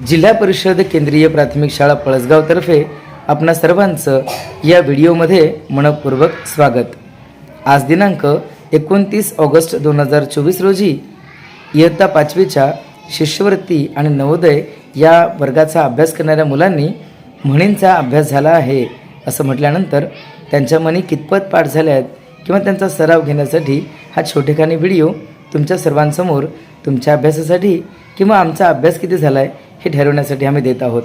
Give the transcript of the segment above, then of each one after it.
जिल्हा परिषद केंद्रीय प्राथमिक शाळा पळसगावतर्फे आपणा सर्वांचं या व्हिडिओमध्ये मनपूर्वक स्वागत. आज दिनांक एकोणतीस ऑगस्ट दोन हजार चोवीस रोजी इयत्ता पाचवीच्या शिष्यवृत्ती आणि नवोदय या वर्गाचा अभ्यास करणाऱ्या मुलांनी म्हणींचा अभ्यास झाला आहे असं म्हटल्यानंतर त्यांच्या मनी कितपत पाठ झाल्या आहेत किंवा त्यांचा सराव घेण्यासाठी हा छोटेखानी व्हिडिओ तुमच्या सर्वांसमोर तुमच्या अभ्यासासाठी किंवा आमचा अभ्यास किती झाला आहे हे ठरवण्यासाठी आम्ही देत आहोत.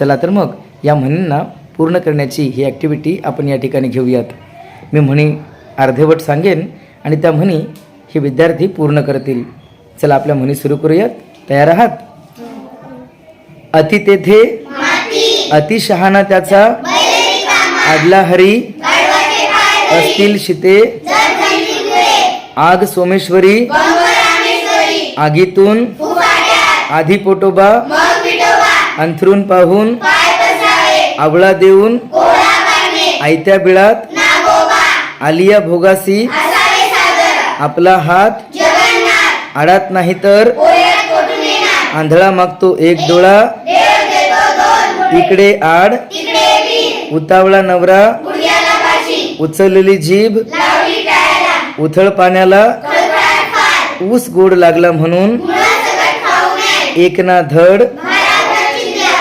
चला तर मग या म्हणींना पूर्ण करण्याची ही ॲक्टिव्हिटी आपण या ठिकाणी घेऊयात. मी म्हणी अर्धेवट सांगेन आणि त्या म्हणी हे विद्यार्थी पूर्ण करतील. चला आपल्या म्हणी सुरू करूयात. तयार आहात? अति तेथे अति शहाणा त्याचा आदला हरी असतील शिते. आग सोमेश्वरी आगीतून आधी पोटोबा अंथरून पाहून आवळा देऊन आयत्या बिळात आलिया भोगासी आपला हात आडात नाही तर आंधळा मागतो एक डोळा. इकडे आड. उतावळा नवरा. उचललेली जीभ. उथळ पाण्याला. ऊस गोड लागला म्हणून. एक ना धड.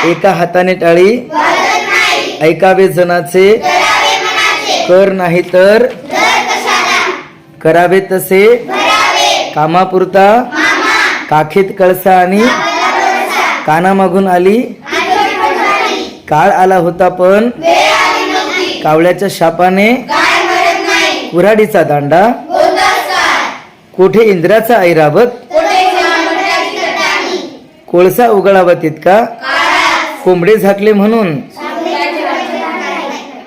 एका हाताने टाळी. ऐकावे जनाचे. कर नाही तर करावे तसे. कामापुरता. काखीत कळसा आणि कानामागून आली. काळ आला होता पण कावळ्याच्या शापाने कुऱ्हाडीचा दांडा. कोठे इंद्राचा ऐरावत कोळसा उगळावा तितका. कोंबडे झाकले म्हणून?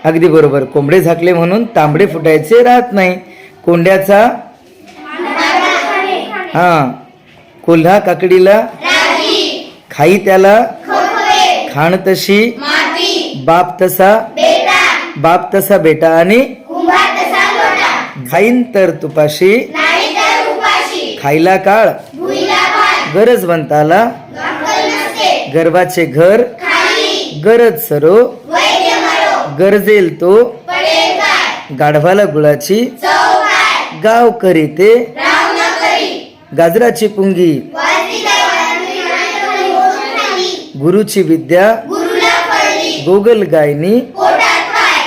अगदी बरोबर. कोंबडे झाकले म्हणून तांबडे फुटायचे राहत नाही. कोंड्याचा? हा. कोल्हा काकडीला? खाई त्याला? खाण तशी? बाप तसा? बाप तसा बेटा आणि? खाईन तर तुपाशी? खायला काळ? गरज गरजवंताला? गर्वाचे घर. गरज सरो. गरजेल तो. गाढवाला गुळाची. गाव करीते. गाजराची पुंगी. गुरुची विद्या. गोगल गायनी.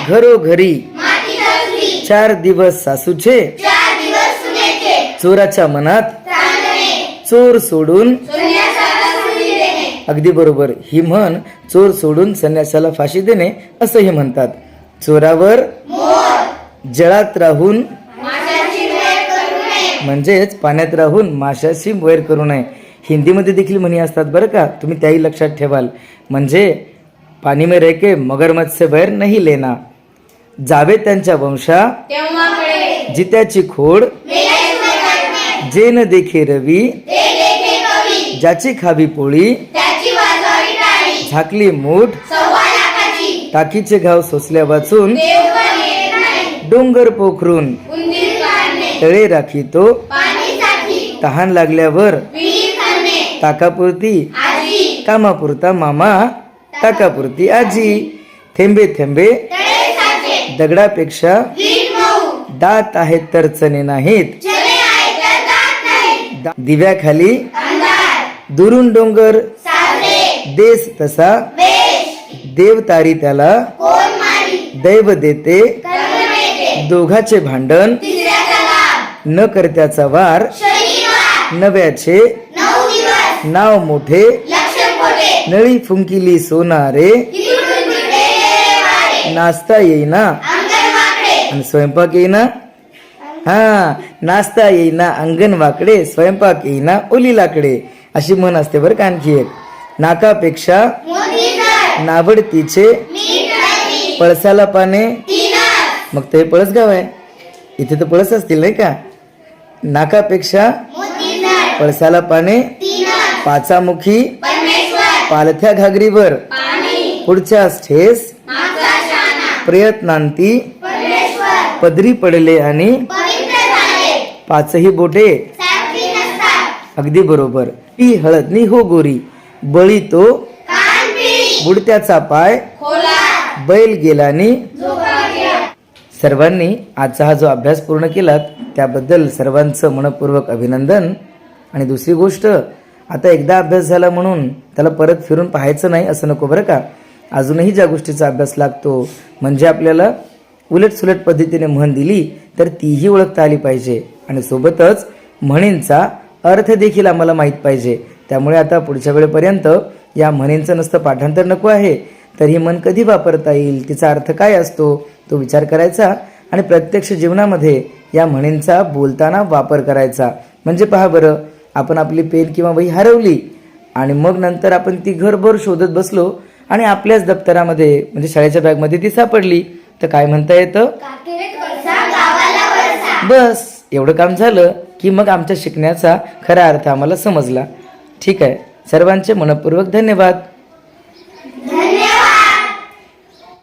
घरोघरी. चार दिवस सासूचे. चोराच्या मनात. चोर सोडून. अगदी बरोबर. ही म्हण चोर सोडून संन्यासाला फाशी देणे असं हे म्हणतात. चोरावर जळात राहून म्हणजेच पाण्यात राहून माशाशी वैर करू नये. हिंदीमध्ये देखील म्हणी असतात बरं का. तुम्ही त्याही लक्षात ठेवाल. म्हणजे पाणी में रेके मगरमच्छ से वैर नाही लेना. जावे त्यांच्या वंशा. जित्याची खोड. जे न देखे रवी. ज्याची खावी पोळी. झाकली मूठ. टाकीचे घाव सोसल्या वाचून. डोंगर पोखरून. तळे राखी तो तहान लागल्यावर. ताकापुरती कामापुरता मामा. ताकापुरती आजी. थेंबे थेंबे. दगडापेक्षा दात आहेत तर चणे नाहीत. दा- दिव्याखाली. दुरून डोंगर. देस तसा देव तारी त्याला दैव देते. दोघाचे भांडण न करत्याचा वार नव्याचे नाव मोठे. नळी फुंकिली सोनारे. नाचता येईना. आणि स्वयंपाक येईना? हा नाचता येईना अंगण वाकडे स्वयंपाक येईना ओली लाकडे. अशी म्हण असते बरं का आणखी एक. नाकापेक्षा नाभडतीचे पळसाला पाने. मग ते पळस गाव आहे. इथे तर पळस असतील नाही का? नाकापेक्षा पळसाला पाने. पाचामुखी पालथ्या घागरीवर. पुढच्या ठेस प्रयत्नांती पदरी पडले आणि पाचही बोटे. अगदी बरोबर. ती हळदनी हो गोरी. बळी तो बुडत्याचा पाय बैल गेलानी सर्वांनी आजचा हा जो अभ्यास पूर्ण केलात त्याबद्दल सर्वांचं मनपूर्वक अभिनंदन. आणि दुसरी गोष्ट आता एकदा अभ्यास झाला म्हणून त्याला परत फिरून पाहायचं नाही असं नको बरं का? अजूनही ज्या गोष्टीचा अभ्यास लागतो म्हणजे आपल्याला उलट सुलट पद्धतीने म्हण दिली तर तीही ओळखता आली पाहिजे. आणि सोबतच म्हणींचा अर्थ देखील आम्हाला माहीत पाहिजे. त्यामुळे आता पुढच्या वेळेपर्यंत या म्हणींचं नुसतं पाठांतर नको आहे. तर ही मन कधी वापरता येईल? तिचा अर्थ काय असतो? तो विचार करायचा आणि प्रत्यक्ष जीवनामध्ये या म्हणींचा बोलताना वापर करायचा. म्हणजे पहा बरं आपण आपली पेन किंवा वही हरवली आणि मग नंतर आपण ती घरभर शोधत बसलो आणि आपल्याच दप्तरामध्ये म्हणजे शाळेच्या बॅगमध्ये ती सापडली. तर काय म्हणता येतं? बस एवढं काम झालं की मग आमच्या शिकण्याचा खरा अर्थ आम्हाला समजला. ठीक आहे. सर्वांचे मनपूर्वक धन्यवाद.